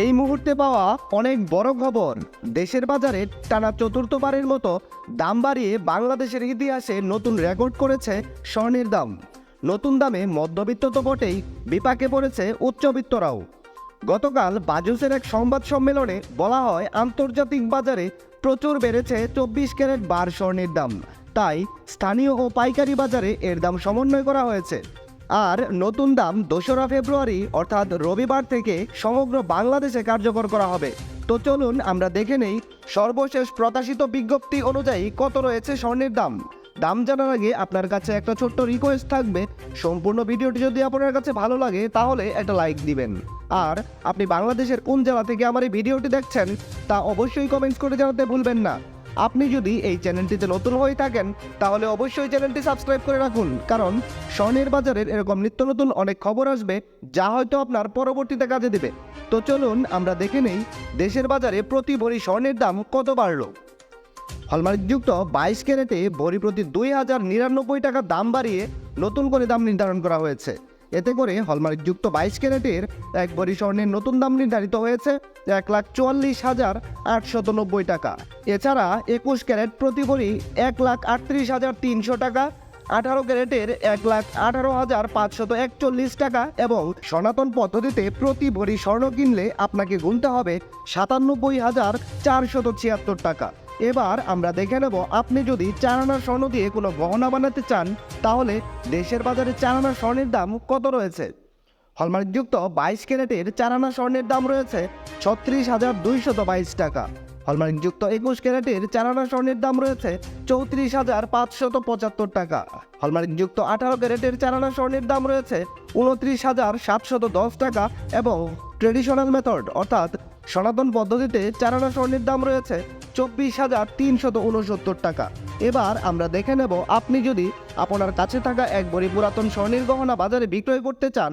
এই মুহূর্তে পাওয়া অনেক বড় খবর। দেশের বাজারে টানা চতুর্থবারের মতো দাম বাড়িয়ে বাংলাদেশের ইতিহাসে নতুন রেকর্ড করেছে স্বর্ণের দাম। নতুন দামে মধ্যবিত্ত তো বটেই, বিপাকে পড়েছে উচ্চবিত্তরাও। গতকাল বাজুসের এক সংবাদ সম্মেলনে বলা হয়, আন্তর্জাতিক বাজারে প্রচুর বেড়েছে চব্বিশ ক্যারেট বার স্বর্ণের দাম। তাই স্থানীয় ও পাইকারি বাজারে এর দাম সমন্বয় করা হয়েছে। আর নতুন দাম দোসরা ফেব্রুয়ারি, অর্থাৎ রবিবার থেকে সমগ্র বাংলাদেশে কার্যকর করা হবে। তো চলুন আমরা দেখে নেই সর্বশেষ প্রকাশিত বিজ্ঞপ্তি অনুযায়ী কত রয়েছে স্বর্ণের দাম। দাম জানার আগে আপনার কাছে একটা ছোট্ট রিকোয়েস্ট থাকবে। সম্পূর্ণ ভিডিওটি যদি আপনার কাছে ভালো লাগে, তাহলে একটা লাইক দিবেন। আর আপনি বাংলাদেশের কোন জেলা থেকে আমার এই ভিডিওটি দেখছেন, তা অবশ্যই কমেন্টস করে জানাতে ভুলবেন না। আপনি যদি এই চ্যানেলটিতে নতুন হয়ে থাকেন, তাহলে অবশ্যই চ্যানেলটি সাবস্ক্রাইব করে রাখুন। কারণ স্বর্ণের বাজারের এরকম নিত্য নতুন অনেক খবর আসবে, যা হয়তো আপনার পরবর্তীতে কাজে দেবে। তো চলুন আমরা দেখে নেই, দেশের বাজারে প্রতি ভরি স্বর্ণের দাম কত বাড়লো। হলমার্কযুক্ত বাইশ ক্যারেটে ভরি প্রতি দুই হাজার নিরানব্বই টাকা দাম বাড়িয়ে নতুন করে দাম নির্ধারণ করা হয়েছে। এতে করে হলমার্কযুক্ত বাইশ ক্যারেটের এক ভরি স্বর্ণের নতুন দাম নির্ধারিত হয়েছে এক লাখ চুয়াল্লিশ হাজার আটশত নব্বই টাকা। এছাড়া একুশ ক্যারেট প্রতি ভরি এক লাখ আটত্রিশ হাজার তিনশো টাকা, আঠারো ক্যারেটের এক লাখ আঠারো হাজার পাঁচশত একচল্লিশ টাকা এবং সনাতন পদ্ধতিতে প্রতি ভরি স্বর্ণ কিনলে আপনাকে গুনতে হবে সাতানব্বই হাজার চারশত ছিয়াত্তর টাকা। এবার আমরা দেখে নেব, আপনি যদি চার আনার স্বর্ণ দিয়ে কোনো গহনা বানাতে চান, তাহলে দেশের বাজারে চার আনার স্বর্ণের দাম কত রয়েছে? হলমার্কযুক্ত বাইশ ক্যারেটের চার আনা স্বর্ণের দাম রয়েছে ছত্রিশ হাজার দুইশত বাইশ টাকা। হলমার্কযুক্ত একুশ ক্যারেটের চার আনা স্বর্ণের দাম রয়েছে চৌত্রিশ হাজার পাঁচশত পঁচাত্তর টাকা। হলমার্কযুক্ত আঠারো ক্যারেটের চার আনা স্বর্ণের দাম রয়েছে উনত্রিশ হাজার সাতশত দশ টাকা এবং ট্রেডিশনাল মেথড, অর্থাৎ সনাতন পদ্ধতিতে চার আনা স্বর্ণের দাম রয়েছে চব্বিশ হাজার তিনশত উনসত্তর টাকা। এবার আমরা দেখে নেব, আপনি যদি আপনার কাছে থাকা এক বড়ি পুরাতন স্বর্ণের গহনা বাজারে বিক্রয় করতে চান,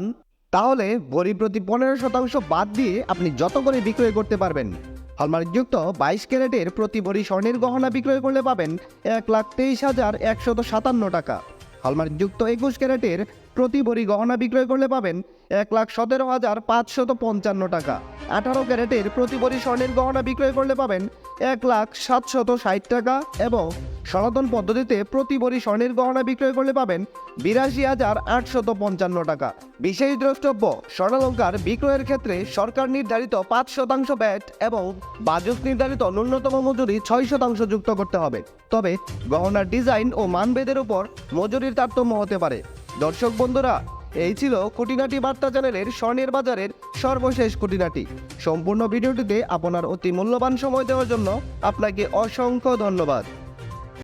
তাহলে বড়ি প্রতি পনেরো শতাংশ বাদ দিয়ে আপনি যত করে বিক্রয় করতে পারবেন। হলমার্কযুক্ত বাইশ ক্যারেটের প্রতি বড়ি স্বর্ণের গহনা বিক্রয় করলে পাবেন এক লাখ তেইশ হাজার একশত সাতান্ন টাকা। হলমার্কযুক্ত একুশ ক্যারেটের প্রতি ভরি গহনা বিক্রয় করলে পাবেন এক লাখ সতেরো হাজার পাঁচশত পঞ্চান্ন টাকা। আঠারো ক্যারেটের প্রতি ভরি স্বর্ণের গহনা বিক্রয় করলে পাবেন এক লাখ সাতশত ষাট টাকা এবং সনাতন পদ্ধতিতে প্রতি বড়ি স্বর্ণের গহনা বিক্রয় করলে পাবেন বিরাশি হাজার আটশত পঞ্চান্ন টাকা। বিশেষ দ্রষ্টব্য, স্বর্ণালঙ্কার বিক্রয়ের ক্ষেত্রে সরকার নির্ধারিত পাঁচ শতাংশ ব্যাট এবং বাজেট নির্ধারিত ন্যূনতম মজুরি ছয় শতাংশ যুক্ত করতে হবে। তবে গহনার ডিজাইন ও মানভেদের উপর মজুরির তারতম্য হতে পারে। দর্শক বন্ধুরা, এই ছিল খুঁটিনাটি বার্তা চ্যানেলের স্বর্ণের বাজারের সর্বশেষ খুঁটিনাটি। সম্পূর্ণ ভিডিওটিতে আপনার অতি মূল্যবান সময় দেওয়ার জন্য আপনাকে অসংখ্য ধন্যবাদ।